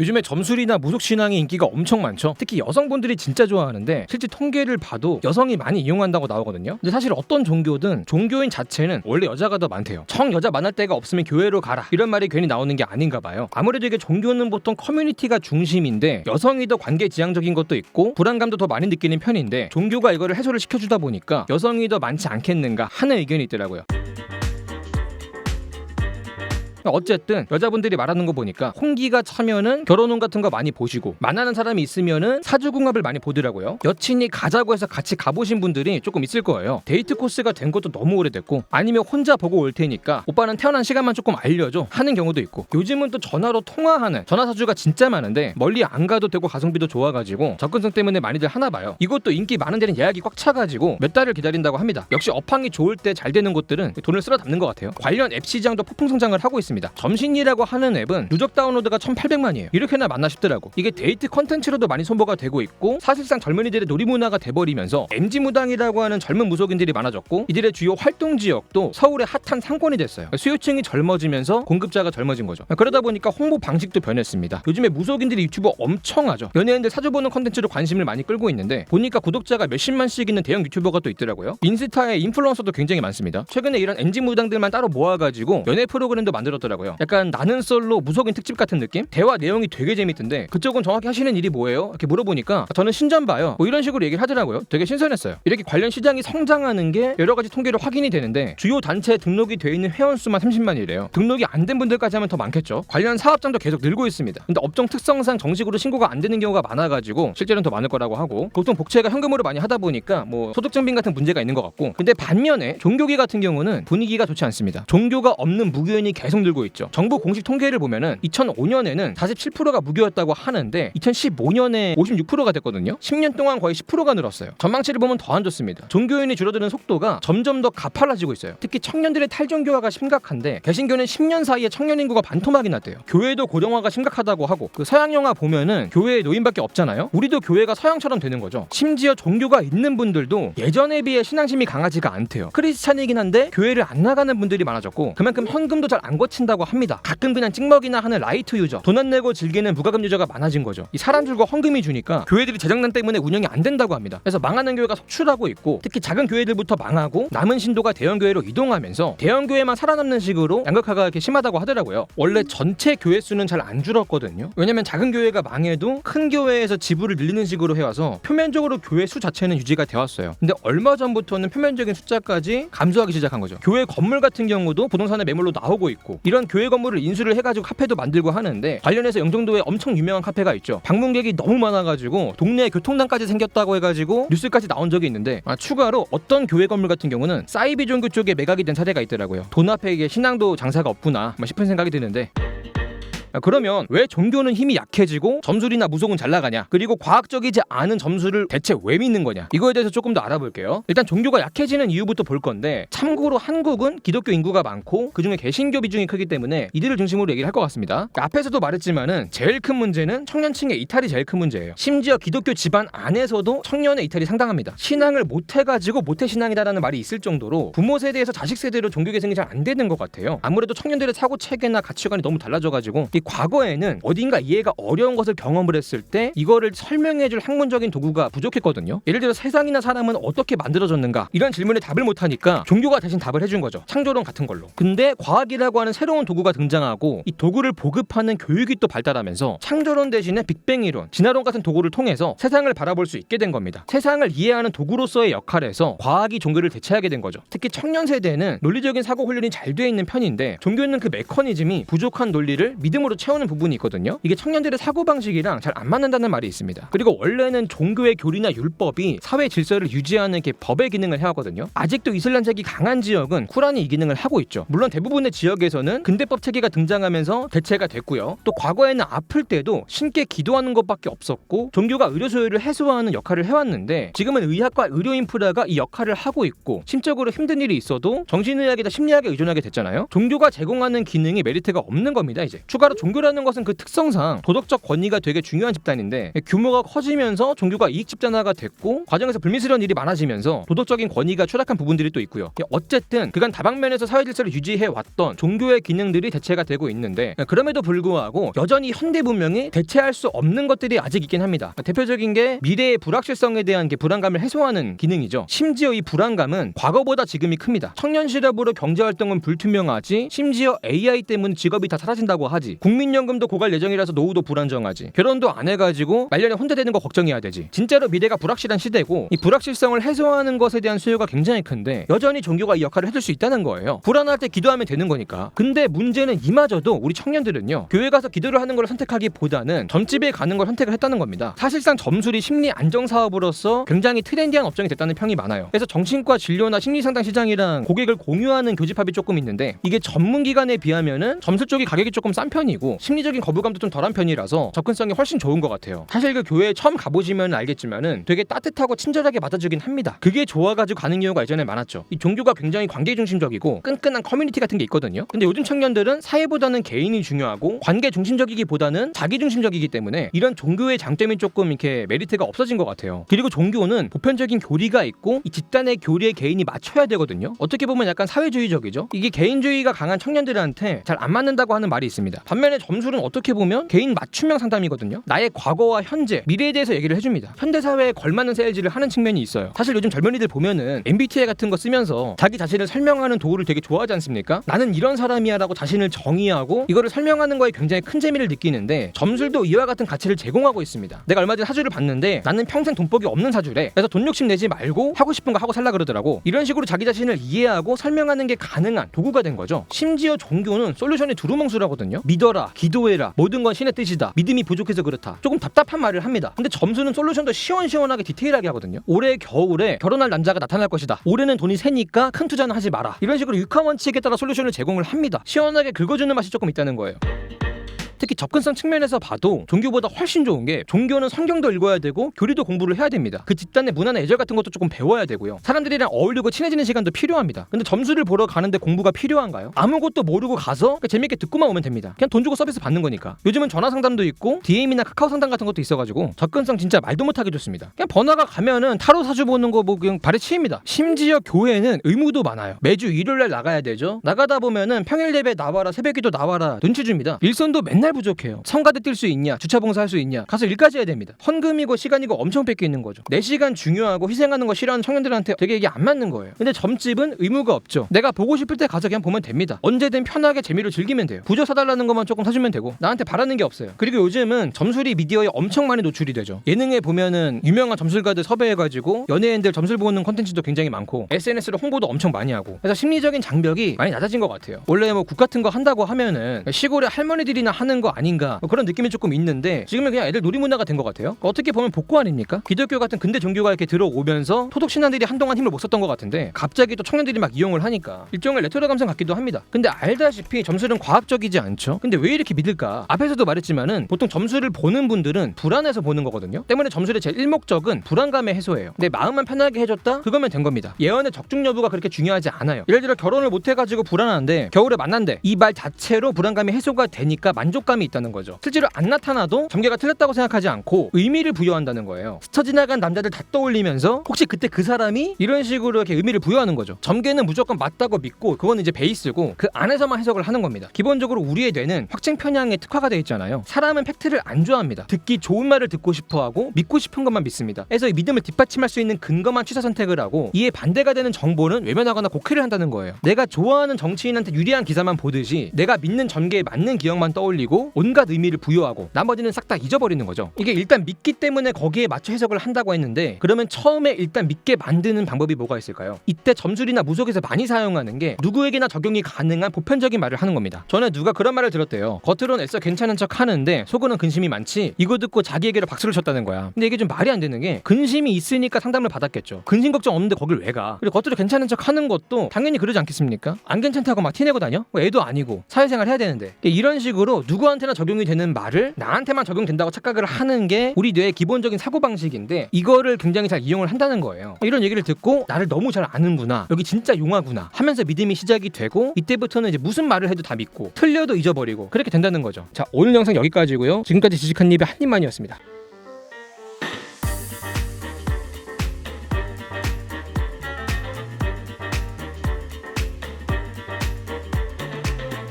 요즘에 점술이나 무속신앙의 인기가 엄청 많죠. 특히 여성분들이 진짜 좋아하는데 실제 통계를 봐도 여성이 많이 이용한다고 나오거든요. 근데 사실 어떤 종교든 종교인 자체는 원래 여자가 더 많대요. 청 여자 만날 데가 없으면 교회로 가라 이런 말이 괜히 나오는 게 아닌가 봐요. 아무래도 이게 종교는 보통 커뮤니티가 중심인데 여성이 더 관계 지향적인 것도 있고 불안감도 더 많이 느끼는 편인데 종교가 이거를 해소를 시켜주다 보니까 여성이 더 많지 않겠는가 하는 의견이 있더라고요. 어쨌든 여자분들이 말하는 거 보니까 홍기가 차면은 결혼운 같은 거 많이 보시고 만나는 사람이 있으면은 사주궁합을 많이 보더라고요. 여친이 가자고 해서 같이 가보신 분들이 조금 있을 거예요. 데이트 코스가 된 것도 너무 오래됐고 아니면 혼자 보고 올 테니까 오빠는 태어난 시간만 조금 알려줘 하는 경우도 있고 요즘은 또 전화로 통화하는 전화 사주가 진짜 많은데 멀리 안 가도 되고 가성비도 좋아가지고 접근성 때문에 많이들 하나 봐요. 이것도 인기 많은 데는 예약이 꽉 차가지고 몇 달을 기다린다고 합니다. 역시 업황이 좋을 때 잘 되는 곳들은 돈을 쓸어 담는 것 같아요. 관련 앱 시장도 폭풍 성장을 하고 있습니다. 점신이라고 하는 앱은 누적 다운로드가 1,800만이에요. 이렇게나 만나 싶더라고. 이게 데이트 컨텐츠로도 많이 손보가 되고 있고 사실상 젊은이들의 놀이 문화가 돼버리면서 MG 무당이라고 하는 젊은 무속인들이 많아졌고 이들의 주요 활동 지역도 서울의 핫한 상권이 됐어요. 수요층이 젊어지면서 공급자가 젊어진 거죠. 그러다 보니까 홍보 방식도 변했습니다. 요즘에 무속인들이 유튜버 엄청 하죠. 연예인들 사주 보는 컨텐츠로 관심을 많이 끌고 있는데 보니까 구독자가 몇십만씩 있는 대형 유튜버가 또 있더라고요. 인스타에 인플루언서도 굉장히 많습니다. 최근에 이런 MG 무당들만 따로 모아가지고 연애 프로그램도 만들었 더라고요. 약간 나는 솔로 무속인 특집 같은 느낌? 대화 내용이 되게 재밌던데 그쪽은 정확히 하시는 일이 뭐예요? 이렇게 물어보니까 저는 신전 봐요. 뭐 이런 식으로 얘기를 하더라고요. 되게 신선했어요. 이렇게 관련 시장이 성장하는 게 여러 가지 통계로 확인이 되는데 주요 단체에 등록이 돼 있는 회원 수만 30만이래요. 등록이 안 된 분들까지 하면 더 많겠죠. 관련 사업장도 계속 늘고 있습니다. 근데 업종 특성상 정식으로 신고가 안 되는 경우가 많아가지고 실제로는 더 많을 거라고 하고 보통 복채가 현금으로 많이 하다 보니까 뭐 소득 증빙 같은 문제가 있는 것 같고 근데 반면에 종교계 같은 경우는 분위기가 좋지 않습니다. 종교가 없는 무교인이 계속 늘고 있죠. 정부 공식 통계를 보면은 2005년에는 47%가 무교였다고 하는데 2015년에 56%가 됐거든요. 10년 동안 거의 10%가 늘었어요. 전망치를 보면 더 안 좋습니다. 종교인이 줄어드는 속도가 점점 더 가팔라지고 있어요. 특히 청년들의 탈종교화가 심각한데 개신교는 10년 사이에 청년 인구가 반토막이 났대요. 교회도 고령화가 심각하다고 하고 그 서양 영화 보면은 교회에 노인밖에 없잖아요. 우리도 교회가 서양처럼 되는 거죠. 심지어 종교가 있는 분들도 예전에 비해 신앙심이 강하지가 않대요. 크리스찬이긴 한데 교회를 안 나가는 분들이 많아졌고 그만큼 현금도 잘 안 거친 다고 합니다. 가끔 그냥 찍먹이나 하는 라이트 유저, 돈안 내고 즐기는 무과금 유저가 많아진 거죠. 이 사람들과 헌금이 주니까 교회들이 재정난 때문에 운영이 안 된다고 합니다. 그래서 망하는 교회가 속출하고 있고 특히 작은 교회들부터 망하고 남은 신도가 대형 교회로 이동하면서 대형 교회만 살아남는 식으로 양극화가 이렇게 심하다고 하더라고요. 원래 전체 교회 수는 잘 안 줄었거든요. 왜냐면 작은 교회가 망해도 큰 교회에서 지불을 늘리는 식으로 해와서 표면적으로 교회 수 자체는 유지가 되었어요. 근데 얼마 전부터는 표면적인 숫자까지 감소하기 시작한 거죠. 교회 건물 같은 경우도 부동산의 매물로 나오고 있고 이런 교회 건물을 인수를 해가지고 카페도 만들고 하는데 관련해서 영종도에 엄청 유명한 카페가 있죠. 방문객이 너무 많아가지고 동네에 교통난까지 생겼다고 해가지고 뉴스까지 나온 적이 있는데 아, 추가로 어떤 교회 건물 같은 경우는 사이비 종교 쪽에 매각이 된 사례가 있더라고요. 돈 앞에 이게 신앙도 장사가 없구나 뭐 싶은 생각이 드는데 아, 그러면 왜 종교는 힘이 약해지고 점술이나 무속은 잘 나가냐? 그리고 과학적이지 않은 점술을 대체 왜 믿는 거냐? 이거에 대해서 조금 더 알아볼게요. 일단 종교가 약해지는 이유부터 볼 건데 참고로 한국은 기독교 인구가 많고 그중에 개신교 비중이 크기 때문에 이들을 중심으로 얘기를 할 것 같습니다. 앞에서도 말했지만은 제일 큰 문제는 청년층의 이탈이 제일 큰 문제예요. 심지어 기독교 집안 안에서도 청년의 이탈이 상당합니다. 신앙을 못 해가지고 모태 신앙이다라는 말이 있을 정도로 부모 세대에서 자식 세대로 종교 개성이 잘 안 되는 것 같아요. 아무래도 청년들의 사고 체계나 가치관이 너무 달라져가지고 이 과거에는 어딘가 이해가 어려운 것을 경험을 했을 때 이거를 설명해줄 학문적인 도구가 부족했거든요. 예를 들어 세상이나 사람은 어떻게 만들어졌는가 이런 질문에 답을 못하니까 종교가 대신 답을 해준 거죠. 창조론 같은 걸로. 근데 과학이라고 하는 새로운 도구가 등장하고 이 도구를 보급하는 교육이 또 발달하면서 창조론 대신에 빅뱅 이론, 진화론 같은 도구를 통해서 세상을 바라볼 수 있게 된 겁니다. 세상을 이해하는 도구로서의 역할에서 과학이 종교를 대체하게 된 거죠. 특히 청년 세대는 논리적인 사고 훈련이 잘 돼 있는 편인데 종교는 그 메커니즘이 부족한 논리를 믿음으로 채우는 부분이 있거든요. 이게 청년들의 사고 방식이랑 잘 안 맞는다는 말이 있습니다. 그리고 원래는 종교의 교리나 율법이 사회 질서를 유지하는 게 법의 기능을 해왔거든요. 아직도 이슬람색이 강한 지역은 쿠란이 이 기능을 하고 있죠. 물론 대부분의 지역에서는 근대법 체계가 등장하면서 대체가 됐고요. 또 과거에는 아플 때도 신께 기도하는 것밖에 없었고 종교가 의료 소요를 해소하는 역할을 해왔는데 지금은 의학과 의료 인프라가 이 역할을 하고 있고 심적으로 힘든 일이 있어도 정신의학이나 심리학에 의존하게 됐잖아요. 종교가 제공하는 기능이 메리트가 없는 겁니다. 이제 추가로 종교라는 것은 그 특성상 도덕적 권위가 되게 중요한 집단인데 규모가 커지면서 종교가 이익 집단화가 됐고 과정에서 불미스러운 일이 많아지면서 도덕적인 권위가 추락한 부분들이 또 있고요. 어쨌든 그간 다방면에서 사회 질서를 유지해 왔던 종교의 기능들이 대체가 되고 있는데 그럼에도 불구하고 여전히 현대 문명이 대체할 수 없는 것들이 아직 있긴 합니다. 대표적인 게 미래의 불확실성에 대한 게 불안감을 해소하는 기능이죠. 심지어 이 불안감은 과거보다 지금이 큽니다. 청년 실업으로 경제 활동은 불투명하지 심지어 AI 때문에 직업이 다 사라진다고 하지 국민연금도 고갈 예정이라서 노후도 불안정하지. 결혼도 안 해가지고 말년에 혼자 되는 거 걱정해야 되지. 진짜로 미래가 불확실한 시대고 이 불확실성을 해소하는 것에 대한 수요가 굉장히 큰데 여전히 종교가 이 역할을 해줄 수 있다는 거예요. 불안할 때 기도하면 되는 거니까. 근데 문제는 이마저도 우리 청년들은요 교회 가서 기도를 하는 걸 선택하기보다는 점집에 가는 걸 선택을 했다는 겁니다. 사실상 점술이 심리 안정 사업으로서 굉장히 트렌디한 업종이 됐다는 평이 많아요. 그래서 정신과 진료나 심리 상담 시장이랑 고객을 공유하는 교집합이 조금 있는데 이게 전문 기관에 비하면은 점술 쪽이 가격이 조금 싼 편이고 심리적인 거부감도 좀 덜한 편이라서 접근성이 훨씬 좋은 것 같아요. 사실 그 교회에 처음 가보시면 알겠지만은 되게 따뜻하고 친절하게 받아주긴 합니다. 그게 좋아가지고 가는 경우가 예전에 많았죠. 이 종교가 굉장히 관계 중심적이고 끈끈한 커뮤니티 같은 게 있거든요. 근데 요즘 청년들은 사회보다는 개인이 중요하고 관계 중심적이기보다는 자기 중심적이기 때문에 이런 종교의 장점이 조금 이렇게 메리트가 없어진 것 같아요. 그리고 종교는 보편적인 교리가 있고 이 집단의 교리에 개인이 맞춰야 되거든요. 어떻게 보면 약간 사회주의적이죠. 이게 개인주의가 강한 청년들한테 잘 안 맞는다고 하는 말이 있습니다. 반면에 점술은 어떻게 보면 개인 맞춤형 상담이거든요. 나의 과거와 현재, 미래에 대해서 얘기를 해줍니다. 현대 사회에 걸맞는 세일즈를 하는 측면이 있어요. 사실 요즘 젊은이들 보면은 MBTI 같은 거 쓰면서 자기 자신을 설명하는 도구를 되게 좋아하지 않습니까? 나는 이런 사람이야라고 자신을 정의하고 이거를 설명하는 거에 굉장히 큰 재미를 느끼는데 점술도 이와 같은 가치를 제공하고 있습니다. 내가 얼마 전에 사주를 봤는데 나는 평생 돈복이 없는 사주래. 그래서 돈 욕심 내지 말고 하고 싶은 거 하고 살라 그러더라고. 이런 식으로 자기 자신을 이해하고 설명하는 게 가능한 도구가 된 거죠. 심지어 종교는 솔루션이 두루뭉술하거든요. 믿어 라, 기도해라, 모든 건 신의 뜻이다. 믿음이 부족해서 그렇다. 조금 답답한 말을 합니다. 근데 점수는 솔루션도 시원시원하게 디테일하게 하거든요. 올해 겨울에 결혼할 남자가 나타날 것이다. 올해는 돈이 세니까 큰 투자는 하지 마라. 이런 식으로 육하 원칙에 따라 솔루션을 제공을 합니다. 시원하게 긁어주는 맛이 조금 있다는 거예요. 특히 접근성 측면에서 봐도 종교보다 훨씬 좋은 게 종교는 성경도 읽어야 되고 교리도 공부를 해야 됩니다. 그 집단의 문화나 예절 같은 것도 조금 배워야 되고요. 사람들이랑 어울리고 친해지는 시간도 필요합니다. 근데 점수를 보러 가는데 공부가 필요한가요? 아무것도 모르고 가서 재밌게 듣고만 오면 됩니다. 그냥 돈 주고 서비스 받는 거니까. 요즘은 전화 상담도 있고 DM이나 카카오 상담 같은 것도 있어가지고 접근성 진짜 말도 못하게 좋습니다. 그냥 번화가 가면은 타로 사주 보는 거 뭐 그냥 발에 치입니다. 심지어 교회는 의무도 많아요. 매주 일요일 날 나가야 되죠. 나가다 보면은 평일 예배 나와라 새벽기도 나와라 눈치 줍니다. 일손도 맨날 부족해요. 성가대 뛸 수 있냐, 주차 봉사할 수 있냐, 가서 일까지 해야 됩니다. 헌금이고 시간이고 엄청 뺏겨 있는 거죠. 내 시간 중요하고 희생하는 거 싫어하는 청년들한테 되게 이게 안 맞는 거예요. 근데 점집은 의무가 없죠. 내가 보고 싶을 때 가서 그냥 보면 됩니다. 언제든 편하게 재미로 즐기면 돼요. 부조 사달라는 것만 조금 사주면 되고 나한테 바라는 게 없어요. 그리고 요즘은 점술이 미디어에 엄청 많이 노출이 되죠. 예능에 보면은 유명한 점술가들 섭외해가지고 연예인들 점술 보는 컨텐츠도 굉장히 많고 SNS로 홍보도 엄청 많이 하고 그래서 심리적인 장벽이 많이 낮아진 것 같아요. 원래 뭐 국 같은 거 한다고 하면은 시골의 할머니들이나 하는 거 아닌가 뭐 그런 느낌이 조금 있는데 지금은 그냥 애들 놀이문화가 된 것 같아요. 어떻게 보면 복고 아닙니까? 기독교 같은 근대 종교가 이렇게 들어오면서 토독 신앙들이 한동안 힘을 못 썼던 것 같은데 갑자기 또 청년들이 막 이용을 하니까 일종의 레트로 감성 같기도 합니다. 근데 알다시피 점술은 과학적이지 않죠. 근데 왜 이렇게 믿을까? 앞에서도 말했지만은 보통 점술을 보는 분들은 불안해서 보는 거거든요. 때문에 점술의 제 1목적은 불안감의 해소예요. 내 마음만 편하게 해줬다? 그거면 된 겁니다. 예언의 적중 여부가 그렇게 중요하지 않아요. 예를 들어 결혼을 못 해가지고 불안한데 겨울에 만난대 이 말 자체로 불안감이 해소가 되니까 만족감 이 있다는 거죠. 실제로 안 나타나도 점괘가 틀렸다고 생각하지 않고 의미를 부여한다는 거예요. 스쳐 지나간 남자들 다 떠올리면서 혹시 그때 그 사람이 이런 식으로 이렇게 의미를 부여하는 거죠. 점괘는 무조건 맞다고 믿고 그건 이제 베이스고 그 안에서만 해석을 하는 겁니다. 기본적으로 우리의 뇌는 확증 편향에 특화가 되어 있잖아요. 사람은 팩트를 안 좋아합니다. 듣기 좋은 말을 듣고 싶어하고 믿고 싶은 것만 믿습니다. 그래서 이 믿음을 뒷받침할 수 있는 근거만 취사 선택을 하고 이에 반대가 되는 정보는 외면하거나 곡해를 한다는 거예요. 내가 좋아하는 정치인한테 유리한 기사만 보듯이 내가 믿는 전개에 맞는 기억만 떠올리고 온갖 의미를 부여하고 나머지는 싹 다 잊어버리는 거죠. 이게 일단 믿기 때문에 거기에 맞춰 해석을 한다고 했는데 그러면 처음에 일단 믿게 만드는 방법이 뭐가 있을까요? 이때 점술이나 무속에서 많이 사용하는 게 누구에게나 적용이 가능한 보편적인 말을 하는 겁니다. 전에 누가 그런 말을 들었대요. 겉으로는 애써 괜찮은 척 하는데 속으로는 근심이 많지. 이거 듣고 자기에게로 박수를 쳤다는 거야. 근데 이게 좀 말이 안 되는 게 근심이 있으니까 상담을 받았겠죠. 근심 걱정 없는데 거길 왜 가? 그리고 겉으로 괜찮은 척 하는 것도 당연히 그러지 않겠습니까? 안 괜찮다고 막 티내고 다녀? 뭐 애도 아니고 사회생활 해야 되는데 이런 식으로 누구 누구한테나 적용이 되는 말을 나한테만 적용된다고 착각을 하는 게 우리 뇌의 기본적인 사고 방식인데 이거를 굉장히 잘 이용을 한다는 거예요. 이런 얘기를 듣고 나를 너무 잘 아는구나. 여기 진짜 용하구나. 하면서 믿음이 시작이 되고 이때부터는 이제 무슨 말을 해도 다 믿고 틀려도 잊어버리고 그렇게 된다는 거죠. 자 오늘 영상 여기까지고요. 지금까지 지식한 입의 한 입만이었습니다.